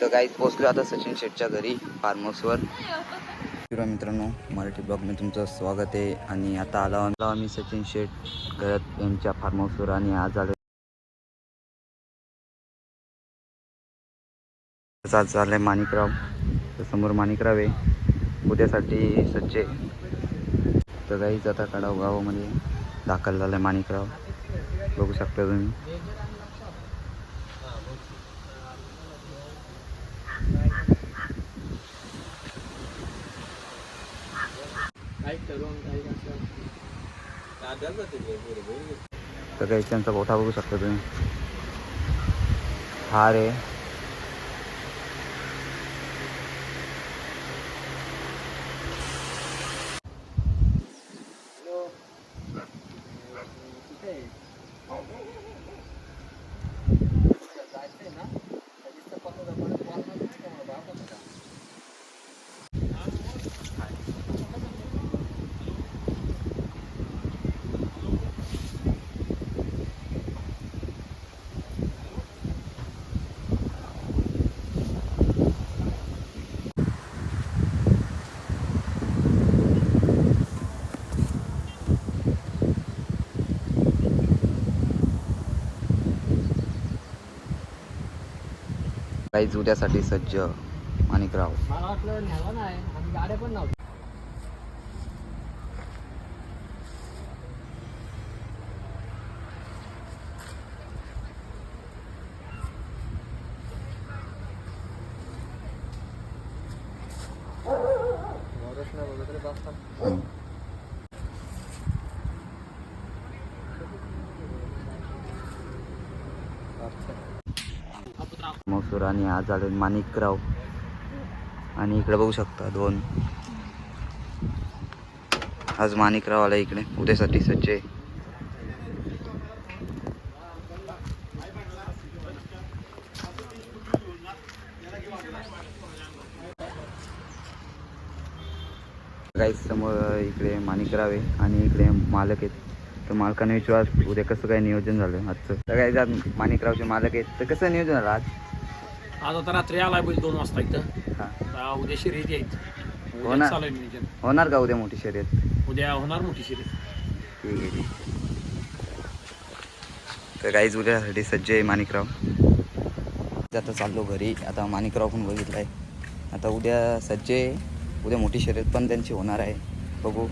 तर काहीच पोचलो आता सचिन शेटच्या घरी फार्म हाऊसवर मित्रांनो मराठी ब्लॉगमध्ये तुमचं स्वागत आहे. आणि आता आला आलो आम्ही सचिन शेट घरात यांच्या फार्म हाऊसवर आणि आज आलो आज आहे माणिकराव. तर समोर माणिकराव आहे. उद्यासाठी सज्जे तर काहीच आता कडाव गावामध्ये दाखल झालं आहे माणिकराव. बघू शकता तुम्ही. तर काही त्यांचा गोठा बघू शकता तुम्ही हार आहे काहीच उद्यासाठी सज्ज माणिकराव गाड्या पण नव्हत्या. मसूर आणि आज आले माणिकराव. आणि इकडे बघू शकता दोन. आज माणिकराव आला इकडे उद्यासाठी सज्ज आहे. काही समोर इकडे माणिकराव आहे आणि इकडे मालक आहेत. तर मालकाने विचार उद्या कसं काय नियोजन झालं? आजचं जात माणिकरावचे मालक आहेत तर कसं नियोजन झालं आज? आज आता रात्री आलाय बैल दोन वाजता इथं. हां. उद्या शर्यत यायचं हो आहे नियोजन. होणार का उद्या मोठी शर्यत? उद्या होणार मोठी शर्यत. ठीक आहे तर काहीच उद्यासाठी सज्ज आहे माणिकराव. आता चाललो घरी. आता माणिकराव पण बघितला आहे आता उद्या सज्ज आहे. उद्या मोठी शर्यत पण त्यांची होणार आहे. बघू.